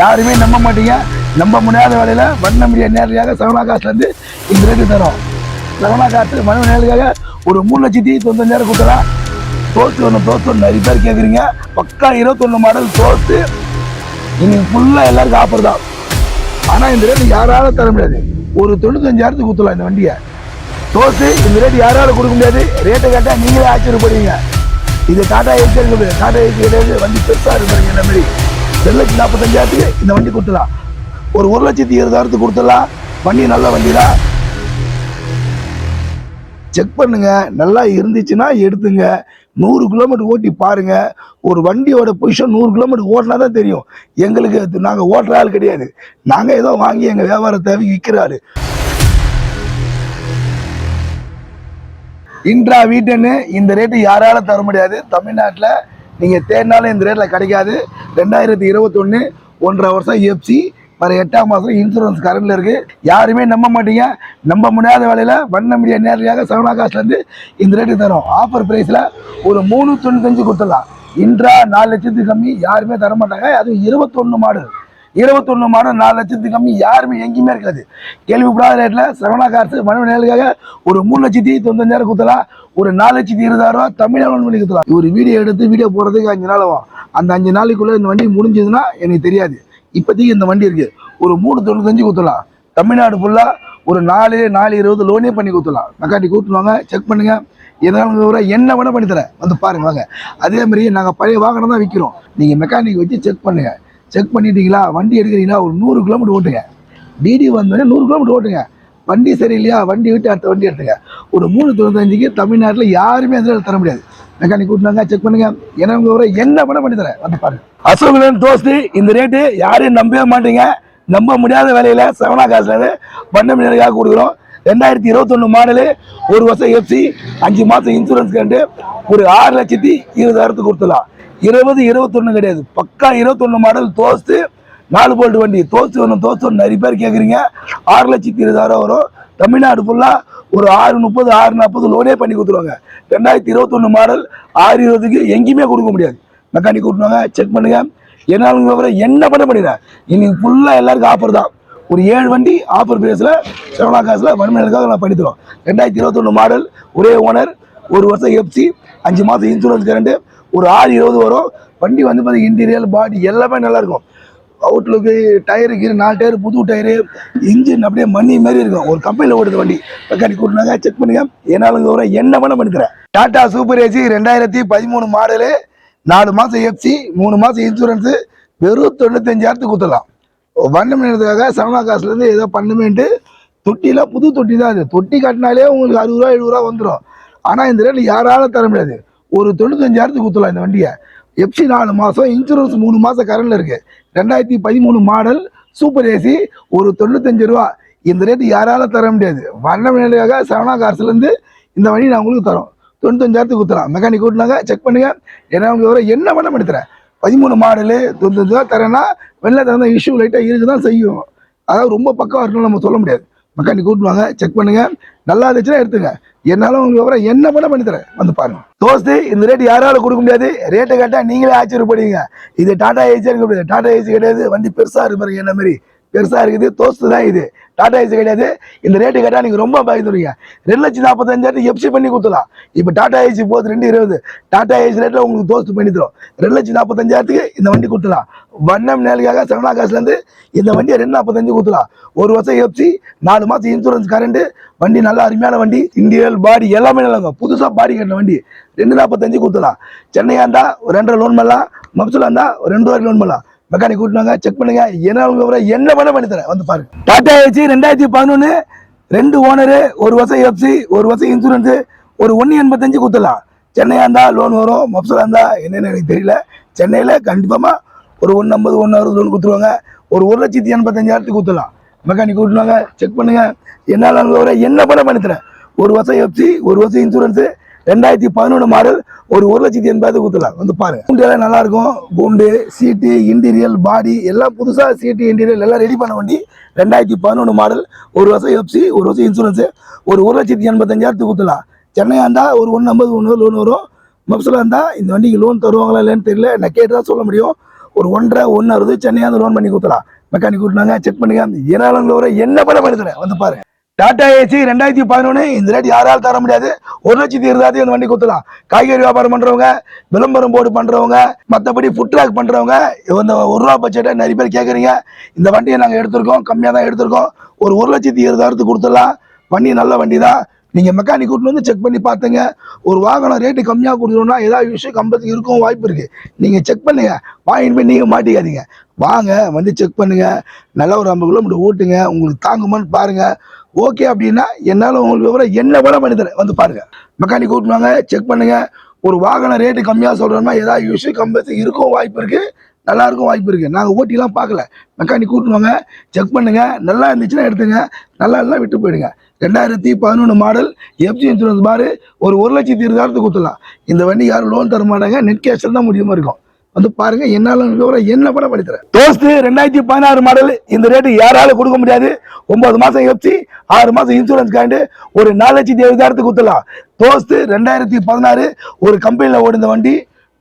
யாருமே நம்ப மாட்டீங்க. நம்ப முடியாத வேலையில் வண்ண முடிய நேரடியாக சரவணா காசுலேருந்து இந்த ரேட்டு தரோம். சரவணா காசு மணி நேரடியாக ஒரு மூணு லட்சத்தி தொண்ணூத்தஞ்சாயிரம் கொடுத்தலாம் தோற்று ஒன்று தோற்று ஒன்று நிறைய பேர் கேட்குறீங்க பக்கா இருபத்தொன்று மாடல் தோற்று இன்னைக்கு ஃபுல்லாக எல்லாருக்கும் ஆஃபர் தான். ஆனால் இந்த ரேட்டு யாராலும் தர முடியாது. ஒரு தொண்ணூத்தஞ்சாயிரத்துக்கு கொடுத்துலாம் இந்த வண்டியை. தோசு இந்த ரேட்டு யாராலும் கொடுக்க முடியாது. ரேட்டை கேட்டால் நீங்களே ஆச்சரியப்படுவீங்க. இது டாடா ஏசி இருக்குது. டாடா ஏசி கிடையாது. வண்டி பெருசாக இருக்கிறீங்க இந்த மாதிரி. ரெண்டு லட்சத்தி நாற்பத்தஞ்சாயிரத்துக்கு இந்த வண்டி கொடுத்துடலாம். ஒரு ஒரு லட்சத்தி இருபதாயிரத்துக்கு கொடுத்துடலாம். வண்டி நல்ல வண்டி தான். செக் பண்ணுங்க. நல்லா இருந்துச்சுன்னா எடுத்துங்க. நூறு கிலோமீட்டர் ஓட்டி பாருங்க. ஒரு வண்டியோட பொசிஷன் நூறு கிலோமீட்டர் ஓட்டினா தான் தெரியும். எங்களுக்கு நாங்கள் ஓட்டுற ஆள் கிடையாது. நாங்கள் ஏதோ வாங்கி எங்கள் வியாபார தேவை விற்கிற ஆள். இன்ட்ரா வீட்டுன்னு இந்த ரேட்டு யாராலும் தர முடியாது? தமிழ்நாட்டில் நீங்கள் தேடினாலும் இந்த ரேட்டில் கிடைக்காது. ரெண்டாயிரத்தி இருபத்தொன்று ஒன்றரை வருஷம் எஃப்சி வர எட்டாம் மாதம் இன்சூரன்ஸ் கரண்டில் இருக்குது யாருமே நம்ப மாட்டீங்க. நம்ப முடியாத வேலையில் வண்ண மீடியா நேரடியாக சவனா காசுலேருந்து இந்த ரேட்டு தரும். ஆஃபர் ப்ரைஸில் ஒரு மூணு தொண்ணூத்தஞ்சு கொடுத்துடலாம். இன்றா நாலு லட்சத்துக்கு கம்மி யாருமே தர மாட்டாங்க அதுவும் இருபத்தொன்று மாடு. இருபத்தொன்று மாடல் நாலு லட்சத்துக்கு கம்மி யாருமே எங்கேயுமே இருக்காது. கேள்விப்படாத ரேட்டில் சரவணா காசு மனைவி நேருக்காக ஒரு மூணு லட்சத்தி தொண்ணூத்தஞ்சாயிரம் குத்தலாம் ஒரு நாலு லட்சத்தி இருபதாயிரம் ரூபா தமிழ்நாடு பண்ணி குத்தலாம் ஒரு வீடியோ எடுத்து வீடியோ போடுறதுக்கு அஞ்சு நாள் ஆகும். அந்த அஞ்சு நாளைக்குள்ளே இந்த வண்டி முடிஞ்சதுன்னா எனக்கு தெரியாது. இப்போதைக்கு இந்த வண்டி இருக்குது ஒரு மூணு தொண்ணூத்தஞ்சு குத்தலாம் தமிழ்நாடு ஃபுல்லாக ஒரு நாலு நாலு இருபது லோனே பண்ணி கொடுத்துடலாம் மெக்கானிக் கூப்பிட்டுவாங்க செக் பண்ணுங்கள் எதனால விவரம் என்ன வேணால் பண்ணித்தரேன் வந்து பாருங்க வாங்க. அதே மாதிரி நாங்கள் பழைய வாகனம் தான் விற்கிறோம் நீங்கள் மெக்கானிக் வச்சு செக் பண்ணுங்கள் செக் பண்ணிட்டீங்களா? வண்டி எடுக்கிறீங்களா? ஒரு நூறு கிலோமீட்டர் ஓட்டுங்க. டிடி வந்தோடனே நூறு கிலோமீட்டர் ஓட்டுங்க. வண்டி சரியில்லையா? வண்டி விட்டு அடுத்த வண்டி எடுத்துங்க. ஒரு மூணு தொண்ணூத்தஞ்சுக்கு தமிழ்நாட்டில் யாருமே அதில் தர முடியாது. மெக்கானிக் கூட்டினாங்க செக் பண்ணுங்க. எனக்கு ஒரு என்ன பண்ண பண்ணி தரேன். வந்து பாருங்க. அசோகன் தோஸ்து இந்த ரேட்டு யாரையும் நம்பவே மாட்டீங்க. நம்ப முடியாத விலையில செவனா காசுல பண்ண மீனருக்காக கொடுக்குறோம். ரெண்டாயிரத்தி இருபத்தொன்று மாடலு ஒரு வருஷம் எஃப்சி அஞ்சு மாதம் இன்சூரன்ஸ் கண்டு ஒரு ஆறு லட்சத்தி இருபதாயிரத்துக்கு கொடுத்துடலாம். இருபது இருபத்தொன்று கிடையாது. பக்கா இருபத்தொன்று மாடல் தோஸ்து நாலு போல்ட் வண்டி. தோஸ்து ஒன்று தோஸ்து ஒன்று நிறைய பேர் கேட்குறீங்க ஆறு லட்சத்தி இருபதாயிரம் வரும். தமிழ்நாடு ஃபுல்லாக ஒரு ஆறு முப்பது ஆறு நாற்பது லோனே பண்ணி கொடுத்துருவாங்க. ரெண்டாயிரத்தி இருபத்தொன்று மாடல் ஆறு இருபதுக்கு எங்கேயுமே கொடுக்க முடியாது. மெக்கானிக் கூட்டுவாங்க செக் பண்ணுங்க. என்னாலும் விவரம் என்ன பண்ண முடியல. இன்னைக்கு ஃபுல்லாக எல்லாருக்கும் ஆஃபர் தான். ஒரு ஏழு வண்டி ஆஃபர் பிரைஸில் செவனா காசில் வன்மையாளருக்காக நான் பண்ணித்தரோம் ரெண்டாயிரத்தி இருபத்தொன்று மாடல் ஒரே ஓனர் ஒரு வருஷம் எஃப்சி அஞ்சு மாதம் இன்சூரன்ஸ் கரண்ட்டு ஒரு ஆறு இருபது வரும். வண்டி வந்து பார்த்தீங்கன்னா இன்டீரியர் பாடி எல்லாமே நல்லாயிருக்கும் அவுட்லுக்கு டயரு கீரு நாலு டயர் புது டயரு இன்ஜின் அப்படியே மண்ணி மாதிரி இருக்கும். ஒரு கம்பெனியில் ஓடுது வண்டி. மெக்கானிக் கூட்டினாங்க செக் பண்ணுங்க. என்னாலும் வர என்ன பண்ண பண்ணிக்கிறேன். டாடா சூப்பர் ஏசி ரெண்டாயிரத்தி பதிமூணு மாடலு நாலு மாதம் எஃப்சி மூணு மாதம் இன்சூரன்ஸு வெறும் தொண்ணூத்தஞ்சாயிரத்துக்கு கொடுத்துடலாம். வண்ணம் நேரத்துக்காக சவனா காசுலேருந்து ஏதோ பண்ணுமேன்ட்டு தொட்டிலாம் புது தொட்டி தான் அது. தொட்டி கட்டினாலே உங்களுக்கு அறுபது ரூபா எழுபது ரூபா வந்துடும் ஆனால் இந்த ரேட்டு யாராலும் தர முடியாது. ஒரு தொண்ணூத்தஞ்சாயிரத்துக்கு கொடுத்துலாம் இந்த வண்டியை. எஃப்சி நாலு மாதம் இன்சூரன்ஸ் மூணு மாதம் கரண்டில் இருக்குது ரெண்டாயிரத்தி பதிமூணு மாடல் சூப்பர் ஏசி ஒரு தொண்ணூத்தஞ்சு ரூபா. இந்த ரேட்டு யாராலும் தர முடியாது. வண்ண நிலையாக சவனா காசுலேருந்து இந்த வண்டி நான் உங்களுக்கு தரோம். தொண்ணூத்தஞ்சாயிரத்துக்கு கொடுத்துலாம் மெக்கானிக் கூட்டினாங்க செக் பண்ணுங்கள் ஏன்னா உங்களுக்கு வர என்ன பண்ண எடுத்துறேன். பதிமூணு மாடலு தொண்ணூத்தஞ்சு ரூபா தரேன்னா வெளில தகுந்த இஷ்யூ லைட்டாக இருக்கு தான் செய்யும். அதாவது ரொம்ப பக்கம் இருக்குன்னு நம்ம சொல்ல முடியாது. மெக்கானிக் கூட்டுவாங்க செக் பண்ணுங்க. நல்லா இருந்துச்சுன்னா எடுத்துங்க. என்னாலும் உங்களுக்கு விவரம் என்ன பண்ண பண்ணி தரேன்? வந்து பாருங்க. தோஸ்து இந்த ரேட் யாராலும் கொடுக்க முடியாது? ரேட்டை கேட்டால் நீங்களே ஆச்சரியப்படுவீங்க. இது டாடா ஏஜி கிடையாது டாடா ஏசி கிடையாது. வண்டி பெருசா இருக்கு என்ன மாதிரி? பெருசாக இருக்குது தோஸ்து தான் இது. டாடா ஏசி கிடையாது. இந்த ரேட்டு கேட்டால் நீங்கள் ரொம்ப பயந்துருவீங்க. ரெண்டு லட்சம் நாற்பத்தஞ்சாயிரத்து எஃப்சி பண்ணி கொடுத்துலாம் இப்போ டாடா ஏசி போகுது ரெண்டு இருபது. டாடா ஏசி ரேட்டில் உங்களுக்கு தோஸ்து பண்ணி தரும். ரெண்டு லட்சம் நாற்பத்தஞ்சாயிரத்துக்கு இந்த வண்டி கொடுத்துலாம் வண்ணம் நேலுக்காக செவனா காசுலேருந்து இந்த வண்டியை ரெண்டு நாற்பத்தஞ்சு கொடுத்துலாம் ஒரு வருஷம் எஃப்சி நாலு மாதம் இன்சூரன்ஸ் கரண்ட் வண்டி நல்லா அருமையான வண்டி இண்டியல் பாடி எல்லாமே நல்லா புதுசாக பாடி கட்டின வண்டி. ரெண்டு நாற்பத்தஞ்சு கொடுத்துலாம் சென்னையாக இருந்தால் ஒரு ரெண்டரை லோன் பண்ணலாம். மப்சூலாக இருந்தால் ஒரு ரெண்டு ரூபாய்க்கு லோன் பண்ணலாம். மெக்கானிக் கூட்டினாங்க செக் பண்ணுங்க. என்ன உங்க என்ன பண்ண பண்ணி தரேன். வந்து பாருங்க. டாட்டா ஏசி ரெண்டாயிரத்தி பதினொன்று ரெண்டு ஓனரு ஒரு வருஷம் எஃப்சி ஒரு வருஷம் இன்சூரன்ஸு ஒரு ஒன்று எண்பத்தஞ்சு கொடுத்துடலாம். சென்னையாக இருந்தால் லோன் வரும் மப்சலாக இருந்தால் என்னென்னு எனக்கு தெரியல. சென்னையில் கண்டிப்பாக ஒரு ஒன்று ஐம்பது ஒன்று அறுபது லோன் கொடுத்துருவாங்க. ஒரு ஒரு லட்சத்தி எண்பத்தஞ்சாயிரத்துக்கு கொடுத்துடலாம். மெக்கானிக் கூட்டினாங்க செக் பண்ணுங்க. என்னால் உங்க என்ன பண்ண பண்ணி தரேன். ஒரு வருஷம் எஃப்சி ஒரு வருஷம் இன்சூரன்ஸு ரெண்டாயிரத்தி பதினொன்று மாடல் ஒரு ஒரு லட்சத்தி எண்பது கொடுத்துலாம் வந்து பாருங்க. பூண்டு எல்லாம் நல்லா இருக்கும் பூண்டு சீட்டு இன்டீரியல் பாடி எல்லாம் புதுசாக சீட்டு இன்டீரியல் எல்லாம் ரெடி பண்ண வண்டி. ரெண்டாயிரத்தி பதினொன்று மாடல். ஒரு வருஷம் எஃப்சி ஒரு வருஷம் இன்சூரன்ஸு ஒரு ஒரு லட்சத்தி எண்பத்தஞ்சாயிரத்துக்கு கொடுத்துலாம் சென்னையாக இருந்தால் ஒரு ஒன்று ஐம்பது ஒன்று லோன் வரும். மப்சில் இருந்தால் இந்த வண்டிக்கு லோன் தருவாங்களா இல்லைன்னு தெரியல. நான் கேட்டு தான் சொல்ல முடியும். ஒரு ஒன்றரை ஒன்று அறுபது சென்னையாக லோன் பண்ணி கொடுத்துலாம் மெக்கானிக் கூட்டினாங்க செக் பண்ணுங்க ஏனாலும் என்ன பண்ண பண்ணி தரேன் வந்து பாருங்க. டாடா ஏசி ரெண்டாயிரத்தி பதினொன்று இந்த ரேட் யாராலும் தர முடியாது? ஒரு லட்சத்தி இருபதாயிரத்தி அந்த வண்டி கொடுத்துலாம் காய்கறி வியாபாரம் பண்றவங்க விளம்பரம் போர்டு பண்றவங்க மற்றபடி ஃபுட் ட்ராக் பண்றவங்க இந்த ஒரு ரூபா பட்ஜெட்டை நிறைய பேர் கேட்குறீங்க இந்த வண்டியை நாங்கள் எடுத்திருக்கோம் கம்மியாக தான் எடுத்திருக்கோம். ஒரு ஒரு லட்சத்தி இருபதாயிரத்துக்கு கொடுத்துடலாம். வண்டி நல்ல வண்டி தான் நீங்கள் மெக்கானிக் கூட்டில் வந்து செக் பண்ணி பார்த்துங்க. ஒரு வாகனம் ரேட்டு கம்மியாக கொடுக்கணும்னா ஏதாவது விஷயம் கம்பத்துக்கு இருக்கும் வாய்ப்பு இருக்குது நீங்கள் செக் பண்ணுங்க. வாங்கிட்டு போய் நீங்கள் மாட்டிக்காதீங்க. வாங்க வந்து செக் பண்ணுங்க. நல்லா ஒரு ஐம்பது கிலோமீட்டர் ஓட்டுங்க. உங்களுக்கு தாங்குமான்னு பாருங்க. ஓகே அப்படின்னா என்னால் உங்களுக்கு விவரம் என்ன விட பண்ணி தரேன். வந்து பாருங்கள் மெக்கானிக் கூட்டுவாங்க செக் பண்ணுங்கள் ஒரு வாகனம் ரேட்டு கம்மியாக சொல்கிறோம்னா ஏதாவது விஷயம் கம்பத்துக்கு இருக்கும் வாய்ப்பு இருக்குது நல்லாயிருக்கும் வாய்ப்பு இருக்குது நாங்கள் ஓட்டிலாம் பார்க்கல. மெக்கானிக் கூட்டுவாங்க செக் பண்ணுங்க. நல்லா இருந்துச்சுன்னா எடுத்துங்க. நல்லா இல்லைனா விட்டு போயிடுங்க. ரெண்டாயிரத்தி பதினொன்று மாடல் எஃப்சி இன்சூரன்ஸ் பாரு ஒரு ஒரு லட்சத்தி இருபதாயிரத்துக்கு கொடுத்துடலாம். இந்த வண்டி யாரும் லோன் தர மாட்டாங்க. நெட் கேஷில் தான் முடியுமா இருக்கும். வந்து பாருங்க என்னால விவரம் என்ன படம் படித்துறேன் தோஸ்து ரெண்டாயிரத்தி பதினாறு மாடல். இந்த ரேட்டு யாராலும் கொடுக்க முடியாது? ஒன்பது மாசம் எஃப்சி ஆறு மாசம் இன்சூரன்ஸ் காண்டு ஒரு நாலு லட்சத்தி எழுபதாயிரத்துக்கு கொடுத்துடலாம். தோஸ்து ரெண்டாயிரத்தி பதினாறு ஒரு கம்பெனியில் ஓடுந்த வண்டி.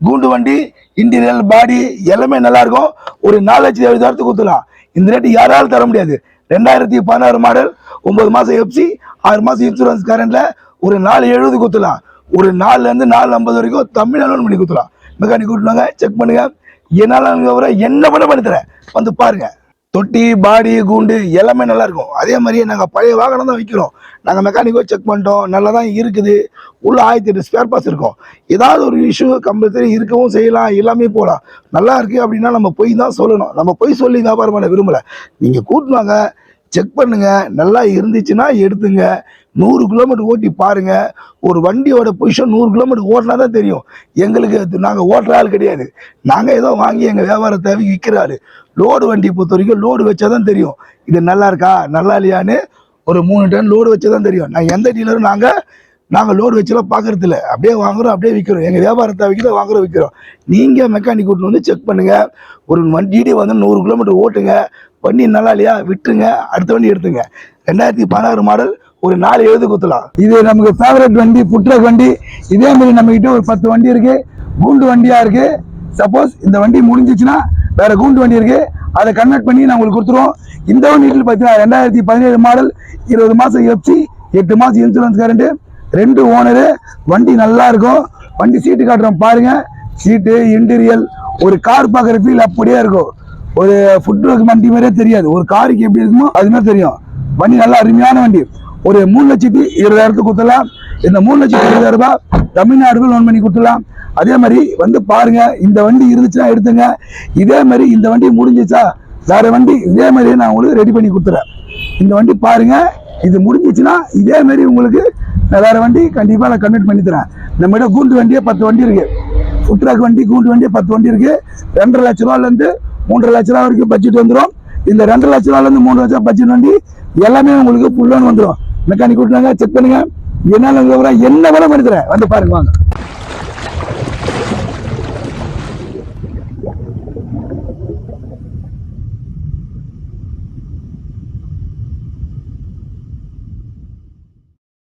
கூண்டு வண்டி இன்டீரியல் பாடி எல்லாமே நல்லா இருக்கும். ஒரு நாலு லட்சத்தி எழுபதாயிரத்துக்கு கொடுத்துடலாம். இந்த ரேட்டு யாராலும் தர முடியாது. ரெண்டாயிரத்தி பதினாறு மாடல் ஒன்பது மாதம் எஃப்சி ஆறு மாதம் இன்சூரன்ஸ் கரண்ட்ல ஒரு நாலு எழுபது குத்துலாம் ஒரு நாலுலேருந்து நாலு ஐம்பது வரைக்கும் தமிழ் லோன் பண்ணி குத்துலாம் மெக்கானிக் கூட்டினாங்க செக் பண்ணுங்க. என்னால வர என்ன பண்ண பண்ணி தரேன். வந்து பாருங்கள் தொட்டி பாடி கூண்டு எல்லாமே நல்லா இருக்கும் அதே மாதிரியே நாங்கள் பழைய வாகனம் தான் விற்கிறோம் நாங்கள் மெக்கானிக்கோ செக் பண்ணிட்டோம். நல்லா தான் இருக்குது. உள்ள ஆயிரத்தி எட்டு ஸ்பேர் பார்ட்ஸ் இருக்கும். ஏதாவது ஒரு இஷ்யூ கம்பல்சரி இருக்கவும் செய்யலாம். எல்லாமே போகலாம். நல்லா இருக்கு அப்படின்னா நம்ம போய் தான் சொல்லணும். நம்ம போய் சொல்லி வியாபாரம் பண்ண விரும்பலை. நீங்கள் கூட்டினாங்க செக் பண்ணுங்க. நல்லா இருந்துச்சுன்னா எடுத்துங்க. நூறு கிலோமீட்டர் ஓட்டி பாருங்க. ஒரு வண்டியோட பொசிஷன் நூறு கிலோமீட்டர் ஓட்டினா தான் தெரியும். எங்களுக்கு நாங்கள் ஓட்டுற ஆள் கிடையாது. நாங்கள் ஏதோ வாங்கி எங்கள் வியாபார தேவைக்கு விற்கிற ஆள் லோடு வண்டி பொறுத்த வரைக்கும் லோடு வச்சா தான் தெரியும். இது நல்லா இருக்கா? நல்லா இல்லையான்னு ஒரு மூணு டன் லோடு வச்சா தான் தெரியும். நான் எந்த டீலரும் நாங்கள் நாங்கள் லோடு வச்சுலாம் பார்க்கறது இல்லை அப்படியே வாங்குறோம் அப்படியே விற்கிறோம் எங்கள் வியாபாரத்தை தேவைக்கு வாங்குறோம் விற்கிறோம் நீங்கள் மெக்கானிக் கூட்டு வந்து செக் பண்ணுங்கள் ஒரு வண்டியே வந்து நூறு கிலோமீட்டர் ஓட்டுங்க. வண்டி நல்லா இல்லையா? விட்டுருங்க. அடுத்த வண்டி எடுத்துங்க. ரெண்டாயிரத்தி பதினாறு மாடல் ஒரு நாலு எழுது குத்தலாம். இது நமக்கு ஃபேவரட் வண்டி புட்ரக் வண்டி. இதே மாதிரி நம்மக்கிட்ட ஒரு பத்து வண்டி இருக்குது கூண்டு வண்டியாக இருக்குது சப்போஸ் இந்த வண்டி முடிஞ்சிச்சுன்னா வேறு கூண்டு வண்டி இருக்குது அதை கன்வெர்ட் பண்ணி நான் உங்களுக்கு கொடுத்துருவோம். இந்த வண்டியில் பார்த்தீங்கன்னா ரெண்டாயிரத்தி பதினேழு மாடல் இருபது மாதம் எஃப்சி எட்டு மாதம் இன்சூரன்ஸ் கரண்ட் ரெண்டு ஓனரு வண்டி நல்லா இருக்கும். வண்டி சீட்டு காட்டுறோம் பாருங்க. சீட்டு இன்டீரியல் ஒரு கார் பார்க்குற ஃபீல் அப்படியே இருக்கும். ஒரு ஃபுட் வண்டி மாதிரியே தெரியாது. ஒரு காருக்கு எப்படி இருக்குமோ அது மாதிரி தெரியும். வண்டி நல்லா அருமையான வண்டி. ஒரு மூணு லட்சத்தி இருபதாயிரத்துக்கு கொடுத்துடலாம். இந்த மூணு லட்சத்தி இருபதாயிரம் ரூபாய் தமிழ்நாடுக்கு லோன் பண்ணி கொடுத்துடலாம். அதே மாதிரி வந்து பாருங்க இந்த வண்டி இருந்துச்சுன்னா எடுத்துங்க. இதே மாதிரி இந்த வண்டி முடிஞ்சிச்சா வேற வண்டி இதே மாதிரி நான் உங்களுக்கு ரெடி பண்ணி கொடுத்துறேன். இந்த வண்டி பாருங்க இது முடிஞ்சிச்சுன்னா இதே மாதிரி உங்களுக்கு வேற வண்டி கண்டிப்பாக நான் கன்வெர்ட் பண்ணி தரேன் நம்மகிட்ட கூண்டு வண்டியே பத்து வண்டி இருக்குது ஃபுட் ட்ராக் வண்டி கூண்டு வண்டியே பத்து வண்டி இருக்குது ரெண்டரை லட்ச ரூபாலேருந்து மூன்றரை லட்ச ரூபா வரைக்கும் பட்ஜெட் வந்துடும் இந்த ரெண்டரை லட்ச ரூபாலேருந்து மூணு லட்ச ரூபா பட்ஜெட் வண்டி எல்லாமே உங்களுக்கு ஃபுல் லோன் வந்துடும் மெக்கானிக் கூட்டினாங்க செக் பண்ணுங்க. என்னால் என்ன வேலை பண்ணி தரேன் வந்து பாருங்க வாங்க.